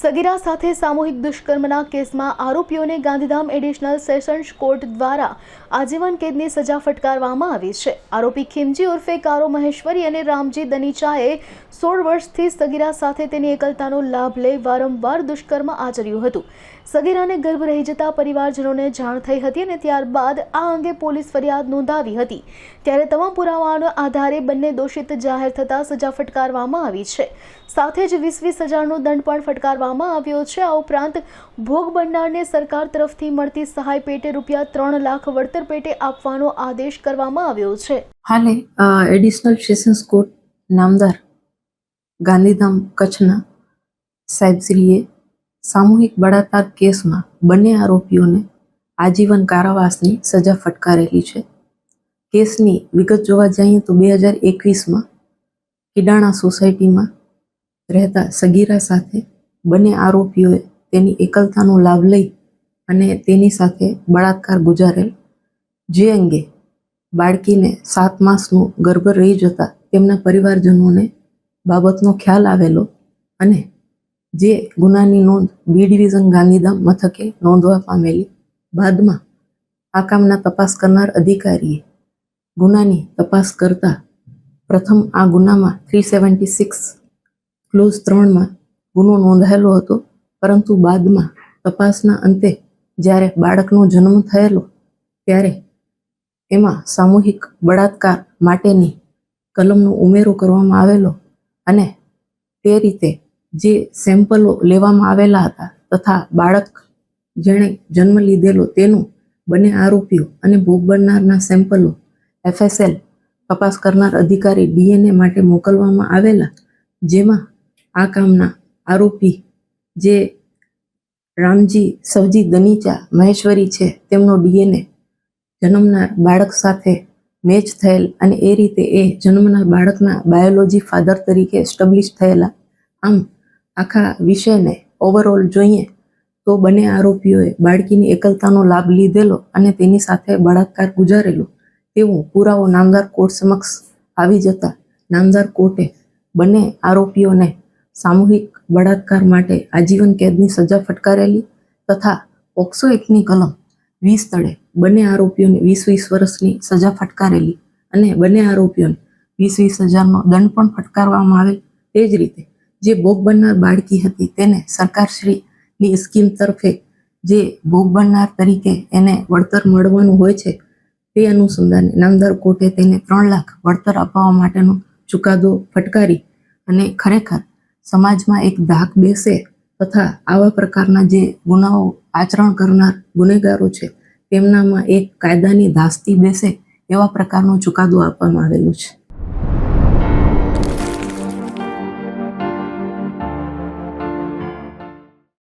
સગીરા સાથે સામૂહિક દુષ્કર્મના કેસમાં આરોપીઓને ગાંધીધામ એડિશનલ સેશન્સ કોર્ટ દ્વારા આજીવન કેદની સજા ફટકારવામાં આવી છે. આરોપી ખીમજી ઉર્ફે કારો મહેશ્વરી અને રામજી દનીચાએ સોળ વર્ષથી સગીરા સાથે તેની એકલતાનો લાભ લઈ વારંવાર દુષ્કર્મ આચર્યું હતું. સગીરાને ગર્ભ રહી જતા પરિવારજનોને જાણ થઈ હતી અને ત્યારબાદ આ અંગે પોલીસ ફરિયાદ નોંધાવી હતી. ત્યારે તમામ પુરાવાઓના આધારે બંને દોષિત જાહેર થતા સજા ફટકારવામાં આવી છે. સાથે જ વીસ વીસ હજારનો દંડ પણ ફટકારવામાં આવ્યો છે. આ ઉપરાંત ભોગ બનનારને સરકાર તરફથી મળતી સહાય પેટે રૂપિયા ત્રણ લાખ વળતર પેટે આપવાનો આદેશ કરવામાં આવ્યો છે. હાલે એડિશનલ સેશન્સ કોર્ટ, નામદાર ગાંધીધામ કચ્છના સાહેબશ્રીએ સામૂહિક બળાત્કાર કેસમાં બંને આરોપીઓને આજીવન કારાવાસની સજા ફટકારેલી છે. કેસની વિગત જોવા જઈએ તો બે હજાર એકવીસમાં કિડાણા સોસાયટીમાં રહેતા સગીરા સાથે બંને આરોપીઓએ તેની એકલતાનો લાભ લઈ અને તેની સાથે બળાત્કાર ગુજારેલ. જે અંગે બાળકીને સાત માસનું ગર્ભ રહી જતા તેમના પરિવારજનોને બાબતનો ખ્યાલ આવેલો અને જે ગુનાની નોંધ બી ડિવિઝન ગાંધીધામ મથકે નોંધવા પામેલી. બાદમાં આ કામના તપાસ કરનાર અધિકારીએ ગુનાની તપાસ કરતા પ્રથમ આ ગુનામાં થ્રી સેવન્ટી સિક્સ ક્લોઝ ત્રણમાં ગુનો નોંધાયેલો હતો. પરંતુ બાદમાં તપાસના અંતે જ્યારે બાળકનો જન્મ થયેલો ત્યારે એમાં સામૂહિક બળાત્કાર માટેની કલમનો ઉમેરો કરવામાં આવેલો અને તે રીતે જે સેમ્પલો લેવામાં આવેલા હતા તથા બાળક જેણે જન્મ લીધેલો તેનું બંને આરોપીઓ અને ભોગ બનનારના સેમ્પલો એફએસએલ તપાસ કરનાર અધિકારી ડીએનએ માટે મોકલવામાં આવેલા, જેમાં આ કામના આરોપી જે રામજી સવજી દનીચા મહેશ્વરી છે તેમનો ડીએનએ જન્મનાર બાળક સાથે મેચ થયેલ અને એ રીતે એ જન્મનાર બાળકના બાયોલોજી ફાધર તરીકે એસ્ટાબ્લિશ થયેલા. આમ આખા વિષયને ઓવરઓલ જોઈએ, તો બંને આરોપીઓએ બાળકીની એકલતાનો લાભ લીધેલો અને તેની સાથે બળાત્કાર ગુજારેલો. તેવું પુરાવો નામદાર કોર્ટ સમક્ષ આવી જતા નામદાર કોર્ટે બંને આરોપીઓને સામૂહિક બળાત્કાર માટે આજીવન કેદની સજા ફટકારેલી તથા પોક્સો એક્ટની કલમ વીસ તળે બંને આરોપીઓને વીસ વીસ વર્ષની સજા ફટકારેલી અને બંને આરોપીઓને વીસ વીસ હજારનો દંડ પણ ફટકારવામાં આવેલ તે જ રીતે જે ભોગ બનનાર બાળકી હતી તેને સરકારશ્રીની સ્કીમ તરફે જે ભોગ બનનાર તરીકે એને વળતર મળવાનું હોય છે, તે અનુસંધાને નામદાર કોર્ટે તેને ત્રણ લાખ વળતર અપાવવા માટેનો ચુકાદો ફટકારી અને ખરેખર સમાજમાં એક ધાક બેસે તથા આવા પ્રકારના જે ગુનાઓ આચરણ કરનાર ગુનેગારો છે, તેમનામાં એક કાયદાની ધાસ્તી બેસે એવા પ્રકારનો ચુકાદો આપવામાં આવેલો છે.